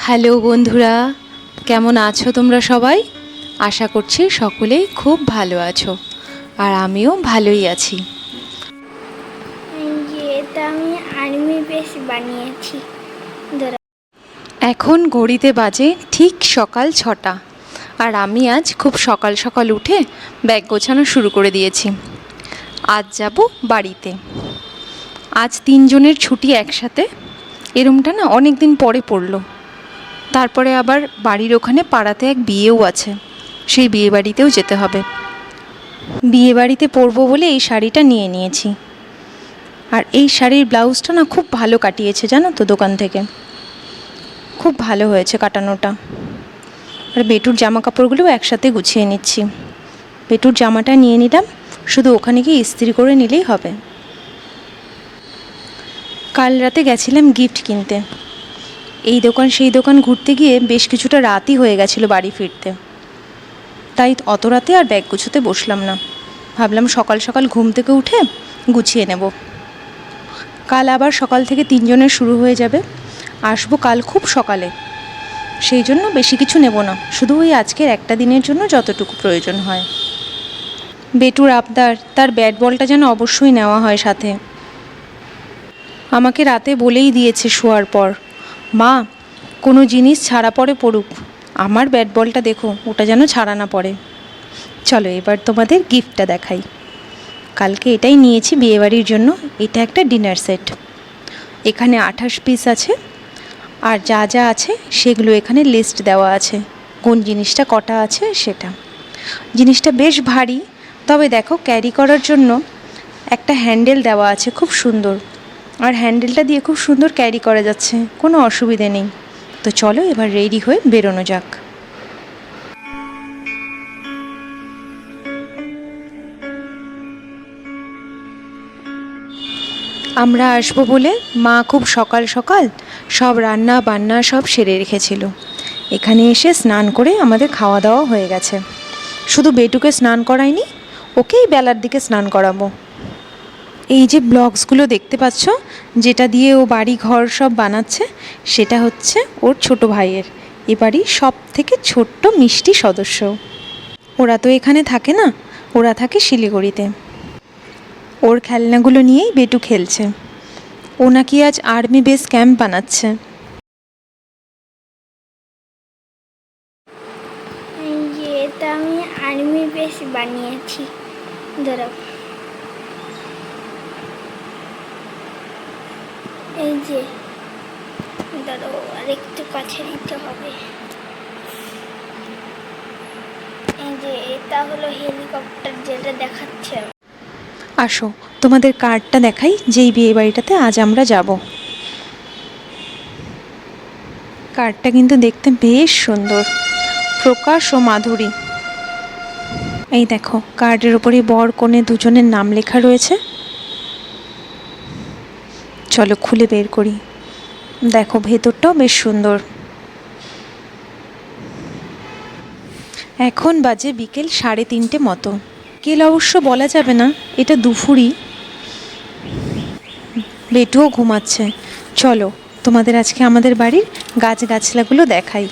Hello বন্ধুরা কেমন আছো তোমরা সবাই? আশা করছি সকলেই খুব ভালো আছো আর আমিও ভালোই আছি। আমি আর্মি বেস বানিয়েছি। এখন ঘড়িতে বাজে ঠিক সকাল ছটা আর আমি আজ খুব সকাল সকাল উঠে ব্যাগ গোছানো শুরু করে দিয়েছি। আজ যাব বাড়িতে। আজ তিনজনের ছুটি একসাথে এরমটা না অনেক দিন পরে পড়ল। তারপরে আবার বাড়ির ওখানে পাড়াতে এক বিয়েও আছে। সেই বিয়ে বাড়িতেও যেতে হবে। বিয়ে বাড়িতে পরবো বলে এই শাড়িটা নিয়ে নিয়েছি। আর এই শাড়ির ব্লাউজটা না খুব ভালো কাটিয়েছে, জানো তো দোকান থেকে। খুব ভালো হয়েছে কাটানোটা। আর বেটুর জামা কাপড়গুলো একসাথে গুছিয়ে নিচ্ছি। বেটুর জামাটা নিয়ে নিলাম, শুধু ওখানে গিয়ে ইস্ত্রি করে নিলেই হবে। কাল রাতে গেছিলাম গিফট কিনতে। এই দোকান, সেই দোকান ঘুরতে গিয়ে বেশ কিছুটা রাতই হয়ে গেছিল বাড়ি ফিরতে। তাই অত রাতে আর ব্যাগ গুছোতে বসলাম না। ভাবলাম সকাল সকাল ঘুম থেকে উঠে গুছিয়ে নেব। কাল আবার সকাল থেকে তিনজনের শুরু হয়ে যাবে। আসব কাল খুব সকালে। সেই জন্য বেশি কিছু নেব না। শুধু ওই আজকের একটা দিনের জন্য যতটুকু প্রয়োজন হয়। বেটুর আবদার, তার ব্যাট বলটা যেন অবশ্যই নেওয়া হয় সাথে। আমাকে রাতে বলেই দিয়েছে শোয়ার পর। মা, কোনো জিনিস ছাড়া পড়ে পড়ুক। আমার ব্যাট বলটা দেখো, ওটা যেন ছাড়া না পড়ে। চলো এবার তোমাদের গিফটটা দেখাই। কালকে এটাই নিয়েছি বিয়েবাড়ির জন্য, এটা একটা ডিনার সেট এখানে আঠাশ পিস আছে, আর যা যা আছে সেগুলো এখানে লিস্ট দেওয়া আছে। কোন জিনিসটা কটা আছে সেটা। জিনিসটা বেশ ভারী, তবে দেখো ক্যারি করার জন্য একটা হ্যান্ডেল দেওয়া আছে খুব সুন্দর। আর হ্যান্ডেলটা দিয়ে খুব সুন্দর ক্যারি করা যাচ্ছে। কোনো অসুবিধে নেই। তো চলো এবার রেডি হয়ে বেরোনো যাক। আমরা আসব বলে মা খুব সকাল সকাল সব রান্না বান্না সব সেরে রেখেছিল। এখানে এসে স্নান করে আমাদের খাওয়া দাওয়া হয়ে গেছে। শুধু বেটুকে স্নান করাইনি, ওকেই বেলার দিকে স্নান করাবো। এই যে ব্লগসগুলো দেখতে পাচ্ছ, যেটা দিয়ে ও বাড়ি ঘর সব বানাচ্ছে, সেটা হচ্ছে ওর ছোট ভাইয়ের। এ বাড়ির সব থেকে ছোট্ট মিষ্টি সদস্য। ওরা তো এখানে থাকে না, ওরা থাকে শিলিগুড়িতে। ওর খেলনাগুলো নিয়েই বেটু খেলছে। ও নাকি আজ আর্মি বেস ক্যাম্প বানাচ্ছে। আমি আর্মি বেস বানিয়েছি। ধরো। এই যে ধরো আর একটু কাছে নিতে হবে। এই যে, এটা হলো হেলিকপ্টার যেটা দেখাচ্ছে। আসো, তোমাদের কার্ডটা দেখাই, যেই বিয়ে বাড়িটাতে আজ আমরা যাব। কার্ডটা কিন্তু দেখতে বেশ সুন্দর, প্রকাশ ও মাধুরী। এই দেখো কার্ডের ওপরে বর কনে দুজনের নাম লেখা রয়েছে। চলো খুলে বের করি। দেখো, ভেতরটাও বেশ সুন্দর। এখন বাজে বিকেল সাড়ে তিনটে মতো। বিকেল অবশ্য বলা যাবে না, এটা দুপুরই। বেটুও ঘুমাচ্ছে। চলো, তোমাদের আজকে আমাদের বাড়ির গাছগাছলাগুলো দেখাই।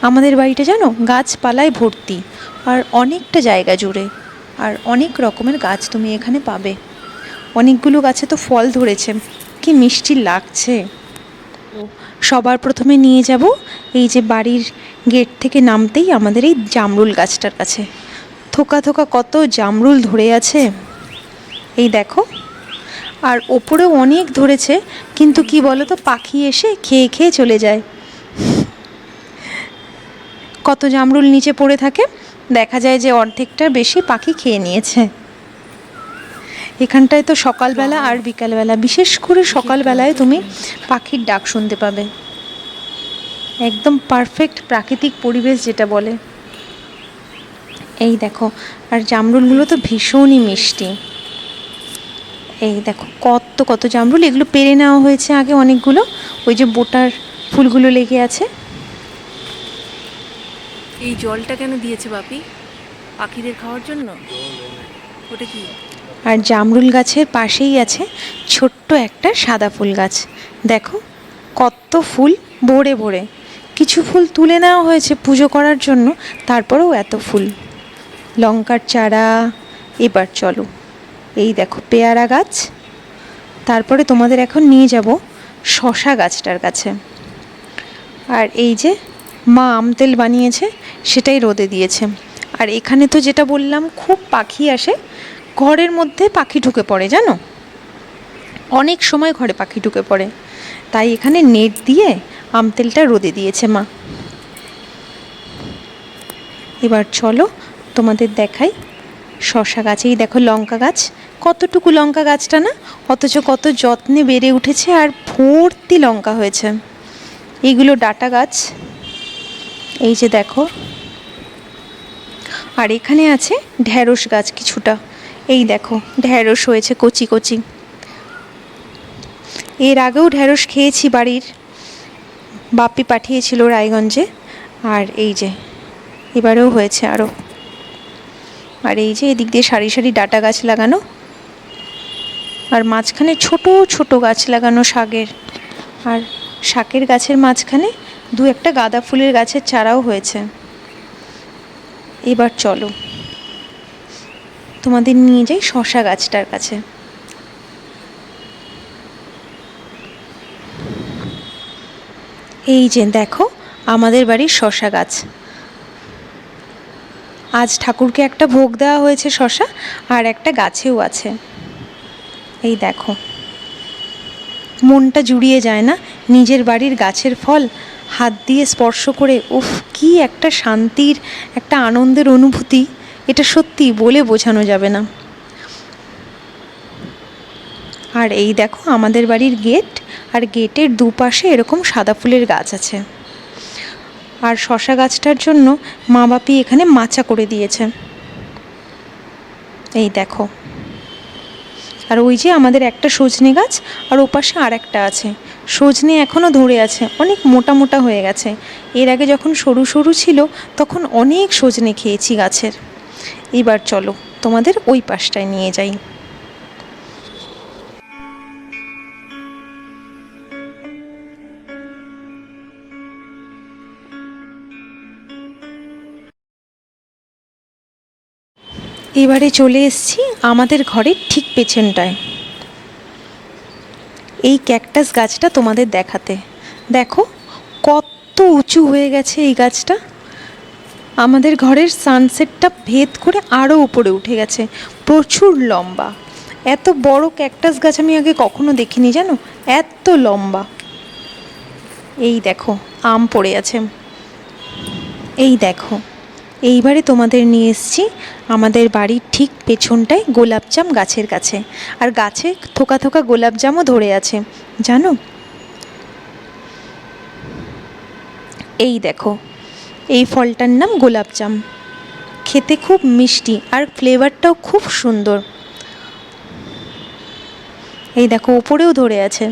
আমাদের বাড়িটা জানো, গাছপালায় ভর্তি, আর অনেকটা জায়গা জুড়ে, আর অনেক রকমের গাছ তুমি এখানে পাবে। অনেকগুলো গাছে তো ফল ধরেছে। কি মিষ্টি লাগছে? সবার প্রথমে নিয়ে যাব এই যে বাড়ির গেট থেকে নামতেই আমাদের এই জামরুল গাছটার কাছে। থোকা থোকা কত জামরুল ধরে আছে। এই দেখো, আর ওপরেও অনেক ধরেছে, কিন্তু কি বলো তো পাখি এসে খেয়ে খেয়ে চলে যায়। কত জামরুল নিচে পড়ে থাকে, দেখা যায় যে অর্ধেকটার বেশি পাখি খেয়ে নিয়েছে। এখানটায় তো সকালবেলা আর বিকালবেলা, বিশেষ করে সকালবেলায় তুমি পাখির ডাক শুনতে পাবে। একদম পারফেক্ট প্রাকৃতিক পরিবেশ যেটা বলে। এই দেখো, আর জামরুলগুলো তো ভীষণই মিষ্টি। এই দেখো, কত কত জামরুল, এগুলো পেরে নেওয়া হয়েছে আগে অনেকগুলো। ওই যে বোটার ফুলগুলো লেগে আছে। এই জলটা কেন দিয়েছে বাপি? পাখিদের খাওয়ার জন্য? ওটা কি? আর জামরুল গাছের পাশেই আছে ছোট্ট একটা সাদা ফুল গাছ। দেখো, কত ফুল ভরে ভরে। কিছু ফুল তুলে নেওয়া হয়েছে পুজো করার জন্য, তারপরেও এত ফুল। লঙ্কার চারা, এবার চলো। এই দেখো, পেয়ারা গাছ। তারপরে তোমাদের এখন নিয়ে যাব শশা গাছটার কাছে। আর এই যে মা আম তেল বানিয়েছে, সেটাই রোদে দিয়েছে। আর এখানে তো যেটা বললাম, খুব পাখি আসে। ঘরের মধ্যে পাখি ঢুকে পড়ে, জানো? অনেক সময় ঘরে পাখি ঢুকে পড়ে। তাই এখানে নেট দিয়ে আম তেলটা রোদে দিয়েছে মা। এবার চলো তোমাদের দেখাই। শশা গাছেই দেখো লঙ্কা গাছ। কতটুকু লঙ্কা গাছটা না? অথচ কত যত্নে বেড়ে উঠেছে আর ভর্তি লঙ্কা হয়েছে। এইগুলো ডাটা গাছ। এই যে দেখো। আর এখানে আছে ঢ্যাঁড়স গাছ কিছুটা। এই দেখো, ঢ্যাঁড়স হয়েছে কচি কচি। এর আগেও ঢ্যাঁড়স খেয়েছি বাড়ির। বাপি পাঠিয়েছিল রায়গঞ্জে, আর এই যে, এবারেও হয়েছে আরও আর এই যে এদিক দিয়ে সারি সারি ডাটা গাছ লাগানো, আর মাঝখানে ছোট ছোট গাছ লাগানো শাকের। আর শাকের গাছের মাঝখানে দু একটা গাঁদা ফুলের গাছের চারাও হয়েছে। এবার চলো। তোমাদের নিয়ে যাই শশা গাছটার কাছে। এই যে দেখো, আমাদের বাড়ির শশা গাছ। আজ ঠাকুরকে একটা ভোগ দেওয়া হয়েছে শশা, আর একটা গাছেও আছে। এই দেখো। মনটা জুড়িয়ে যায় না নিজের বাড়ির গাছের ফল, হাত দিয়ে স্পর্শ করে, উফ, কি একটা শান্তির, একটা আনন্দের অনুভূতি। এটা সত্যি বলে বোঝানো যাবে না। আর এই দেখো, আমাদের বাড়ির গেট আর গেটের দুপাশে এরকম সাদা ফুলের গাছ আছে। আর শশা গাছটার জন্য মা বাপি এখানে মাচা করে দিয়েছে। এই দেখো। আর ওই যে আমাদের একটা সজনে গাছ আর ওপাশে আর একটা আছে। সজনে এখনও ধরে আছে, অনেক মোটা মোটা হয়ে গেছে। এর আগে যখন সরু সরু ছিল, তখন অনেক সজনে খেয়েছি গাছের। এবার চলো, তোমাদের ওই পাশটায় নিয়ে যাই। এবারে চলে এসেছি আমাদের ঘরের ঠিক পেছনটায়। এই ক্যাকটাস গাছটা তোমাদের দেখাতে। দেখো, কত উঁচু হয়ে গেছে এই গাছটা। আমাদের ঘরের সানসেটটা ভেদ করে আরও উপরে উঠে গেছে, প্রচুর লম্বা। এত বড় ক্যাকটাস গাছ আমি আগে কখনো দেখিনি জানো? এত লম্বা। এই দেখো, আম পড়ে আছে। এই দেখো, এইবারে তোমাদের নিয়ে এসেছি আমাদের বাড়ির ঠিক পেছনটায় গোলাপজাম গাছের কাছে। আর গাছে থোকা থোকা গোলাপজামও ধরে আছে, জানো? এই দেখো এই ফলটার নাম গোলাপজাম খেতে খুব মিষ্টি আর ফ্লেভারটাও খুব সুন্দর। এই দেখো ওপরেও ধরে আছে।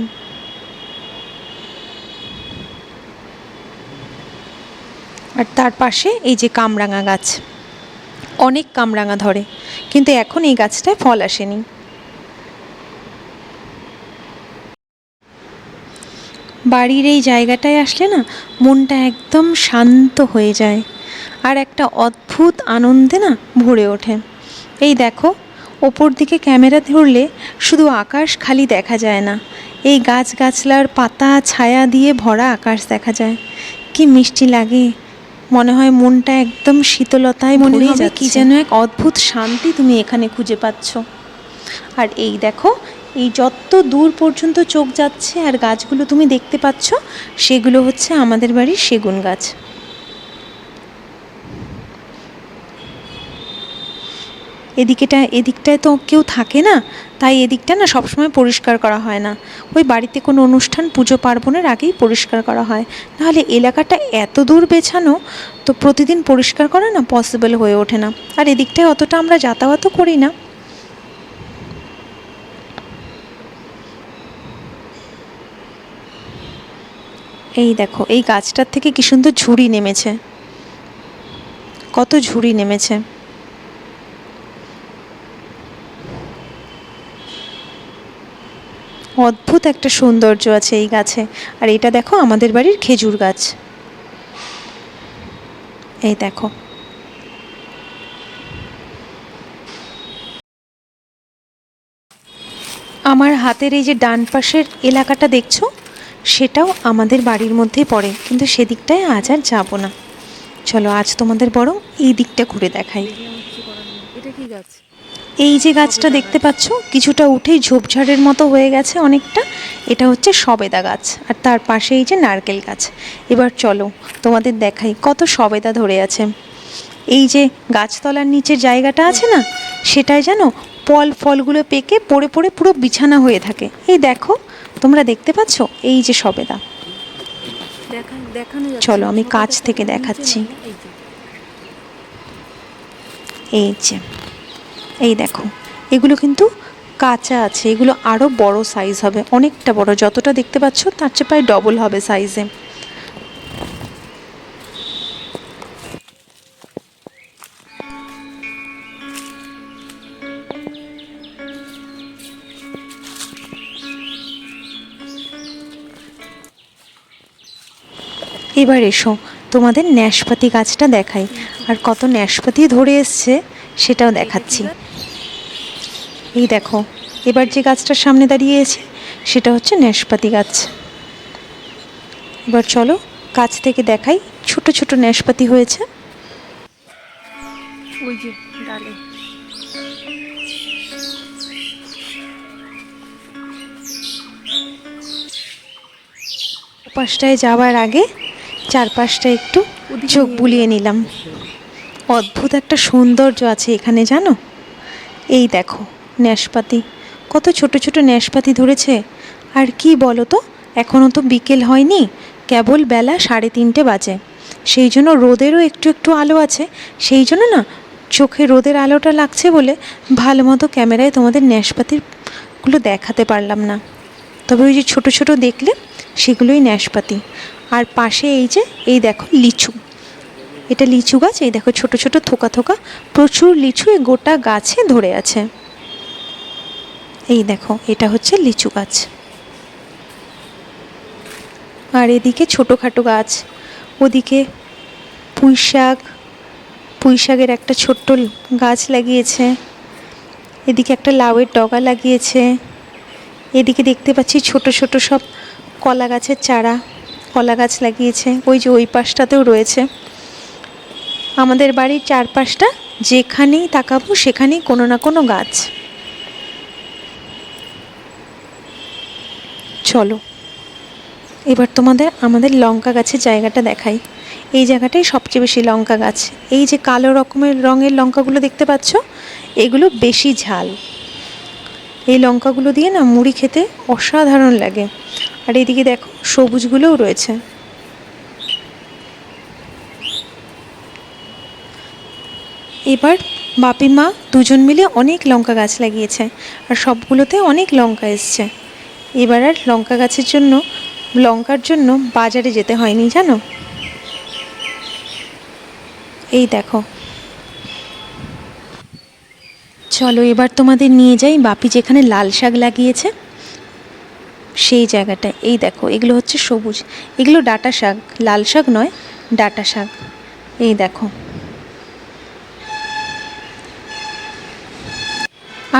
আর তার পাশে এই যে কামরাঙা গাছ। অনেক কামরাঙা ধরে, কিন্তু এখন এই গাছটায় ফল আসেনি। বাড়ির এই জায়গাটায় আসলে না মনটা একদম শান্ত হয়ে যায় আর একটা অদ্ভুত আনন্দে না ভরে ওঠে। এই দেখো ওপর দিকে ক্যামেরা ধরলে শুধু আকাশ খালি দেখা যায় না এই গাছগাছলার পাতা ছায়া দিয়ে ভরা আকাশ দেখা যায়। কি মিষ্টি লাগে মনে হয় মনটা একদম শীতলতায় মনে হবে কি যেন এক অদ্ভুত শান্তি তুমি এখানে খুঁজে পাচ্ছ। আর এই দেখো এই যত দূর পর্যন্ত চোখ যাচ্ছে আর গাছগুলো তুমি দেখতে পাচ্ছ, সেগুলো হচ্ছে আমাদের বাড়ির সেগুন গাছ। এদিকেটা, এদিকটায় তো কেউ থাকে না, তাই এদিকটা না সবসময় পরিষ্কার করা হয় না। ওই বাড়িতে কোনো অনুষ্ঠান, পুজো, পার্বণের আগেই পরিষ্কার করা হয়। নাহলে এলাকাটা এত দূর বেছানো, তো প্রতিদিন পরিষ্কার করা না পসিবল হয়ে ওঠে না। আর এদিকটায় অতটা আমরা যাতায়াতও করি না। এই দেখো, এই গাছটার থেকে কি সুন্দর ঝুড়ি নেমেছে। কত ঝুড়ি নেমেছে। অদ্ভুত একটা সৌন্দর্য আছে এই গাছে। আর এটা দেখো, আমাদের বাড়ির খেজুর গাছ। এই দেখো। আমার হাতের এই যে ডান পাশের এলাকাটা দেখছ? সেটাও আমাদের বাড়ির মধ্যেই পড়ে কিন্তু সেদিকটায় আজ আর যাব না। চলো আজ তোমাদের বরং এই দিকটা ঘুরে দেখাই। এটা কি গাছ? এই যে গাছটা দেখতে পাচ্ছ কিছুটা উঠেই ঝোপঝাড়ের মতো হয়ে গেছে অনেকটা। এটা হচ্ছে সবেদা গাছ আর তার পাশে এই যে নারকেল গাছ। এবার চলো তোমাদের দেখাই কত সবেদা ধরে আছে। এই যে গাছতলার নিচের জায়গাটা আছে না সেটাই যেন ফল ফলগুলো পেকে পড়ে পড়ে পুরো বিছানা হয়ে থাকে। এই দেখো তোমরা দেখতে পাচ্ছ? এই যে সবেদা। চলো, আমি কাছ থেকে দেখাচ্ছি। এই যে। এই যে। এই দেখো। এগুলো কিন্তু কাঁচা আছে। এগুলো আরও বড় সাইজ হবে। অনেকটা বড়। যতটা দেখতে পাচ্ছ তার চেয়ে প্রায় ডবল হবে সাইজে এবার এসো তোমাদের ন্যাশপাতি গাছটা দেখাই। আর কত ন্যাশপাতি ধরে এসছে সেটাও দেখাচ্ছি। এই দেখো এবার যে গাছটার সামনে দাঁড়িয়েছে সেটা হচ্ছে ন্যাশপাতি গাছ। এবার চলো কাছ থেকে দেখাই ছোট ছোট ন্যাশপাতি হয়েছে। ওই যে ডালে। পাশটায় যাওয়ার আগে চারপাশটা একটু চোখ বুলিয়ে নিলাম। অদ্ভুত একটা সৌন্দর্য আছে এখানে, জানো? এই দেখো ন্যাশপাতি কত ছোট ছোট ন্যাশপাতি ধরেছে। আর কি বলো তো এখনও তো বিকেল হয়নি, কেবল বেলা সাড়ে তিনটে বাজে। সেই জন্য রোদেরও একটু একটু আলো আছে। সেই জন্য না, চোখে রোদের আলোটা লাগছে বলে ভালো মতো ক্যামেরায় তোমাদের ন্যাশপাতিগুলো দেখাতে পারলাম না। তবে ওই যে ছোট ছোট দেখলে সেগুলোই ন্যাশপাতি আর পাশে এই যে, এই দেখো লিচু। এটা লিচু গাছ, এই দেখো ছোট ছোট থোকা থোকা। প্রচুর লিচু এই গোটা গাছে ধরে আছে। এই দেখো, এটা হচ্ছে লিচু গাছ। আর এদিকে ছোটোখাটো গাছ, ওদিকে পুঁই শাক। পুঁই শাকের একটা ছোট্ট গাছ লাগিয়েছে। এদিকে একটা লাউয়ের ডগা লাগিয়েছে। এদিকে দেখতে পাচ্ছি ছোট ছোট সব কলা গাছের চারা। কলা গাছ লাগিয়েছে, ওই যে ওই পাশটাতেও রয়েছে। আমাদের বাড়ির চারপাশটা যেখানেই তাকাবো সেখানেই কোনো না কোনো গাছ। চলো, এবার তোমাদের আমাদের লঙ্কা গাছের জায়গাটা দেখাই। এই জায়গাটাই সবচেয়ে বেশি লঙ্কা গাছ। এই যে কালো রকমের রঙের লঙ্কাগুলো দেখতে পাচ্ছ, এগুলো বেশি ঝাল। এই লঙ্কাগুলো দিয়ে না মুড়ি খেতে অসাধারণ লাগে। আর এদিকে দেখো, সবুজগুলোও রয়েছে। এবার বাপি মা দুজন মিলে অনেক লঙ্কা গাছ লাগিয়েছে আর সবগুলোতে অনেক লঙ্কা এসছে। এবার আর লঙ্কা গাছের জন্য, লঙ্কার জন্য বাজারে যেতে হয়নি, জানো? এই দেখো। চলো এবার তোমাদের নিয়ে যাই বাপি যেখানে লাল শাক লাগিয়েছে সেই জায়গাটা, এই দেখো, এগুলো হচ্ছে সবুজ। এগুলো ডাটা শাক, লাল শাক নয়, ডাটা শাক। এই দেখো।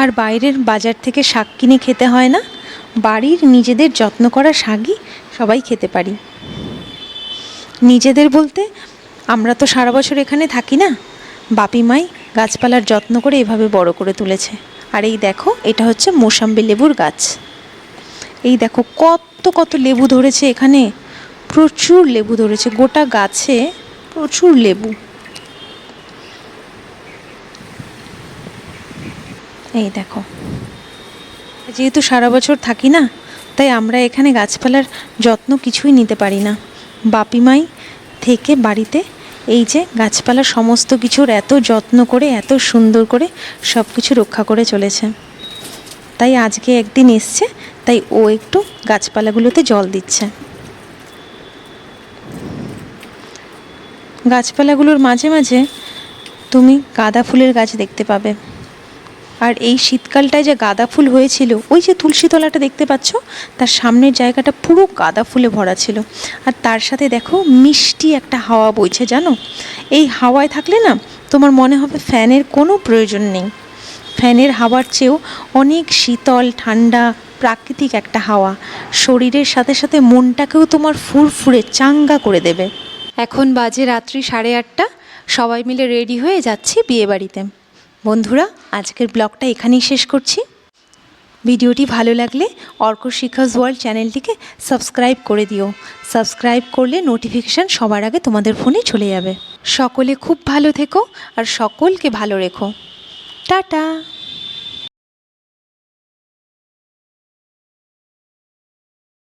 আর বাইরের বাজার থেকে শাক কিনে খেতে হয় না, বাড়ির নিজেদের যত্ন করা শাকই সবাই খেতে পারি। নিজেদের বলতে, আমরা তো সারা বছর এখানে থাকি না, বাপি মাই গাছপালার যত্ন করে এভাবে বড় করে তুলেছে। আর এই দেখো, এটা হচ্ছে মোসাম্বি লেবুর গাছ। এই দেখো, কত কত লেবু ধরেছে এখানে। প্রচুর লেবু ধরেছে, গোটা গাছে প্রচুর লেবু। এই দেখো, যেহেতু সারা বছর থাকি না, তাই আমরা এখানে গাছপালার যত্ন কিছুই নিতে পারি না। বাপিমাই থেকে বাড়িতে এই যে গাছপালা সমস্ত কিছুর এত যত্ন করে, এত সুন্দর করে সব কিছু রক্ষা করে চলেছে। তাই আজকে একদিন এসছে, তাই ও একটু গাছপালাগুলোতে জল দিচ্ছে। গাছপালাগুলোর মাঝে মাঝে তুমি গাঁদা ফুলের গাছ দেখতে পাবে। আর এই শীতকালটায় যে গাঁদা ফুল হয়েছিল, ওই যে তুলসী তলাটা দেখতে পাচ্ছ, তার সামনের জায়গাটা পুরো গাঁদা ফুলে ভরা ছিল। আর তার সাথে দেখো মিষ্টি একটা হাওয়া বইছে, জানো? এই হাওয়ায় থাকলে না তোমার মনে হবে ফ্যানের কোনো প্রয়োজন নেই। ফ্যানের হাওয়ার চেয়েও অনেক শীতল, ঠান্ডা, প্রাকৃতিক একটা হাওয়া। শরীরের সাথে সাথে মনটাকেও তোমার ফুরফুরে, চাঙ্গা করে দেবে। এখন বাজে রাত্রি সাড়ে আটটা। সবাই মিলে রেডি হয়ে যাচ্ছি বিয়েবাড়িতে। বন্ধুরা, আজকের ব্লগটা এখানেই শেষ করছি। ভিডিওটি ভালো লাগলে অর্ক শিখাস ওয়ার্ল্ড চ্যানেলটিকে সাবস্ক্রাইব করে দিও। সাবস্ক্রাইব করলে নোটিফিকেশান সবার আগে তোমাদের ফোনে চলে যাবে। সকলে খুব ভালো থেকো আর সকলকে ভালো রেখো। টাটা।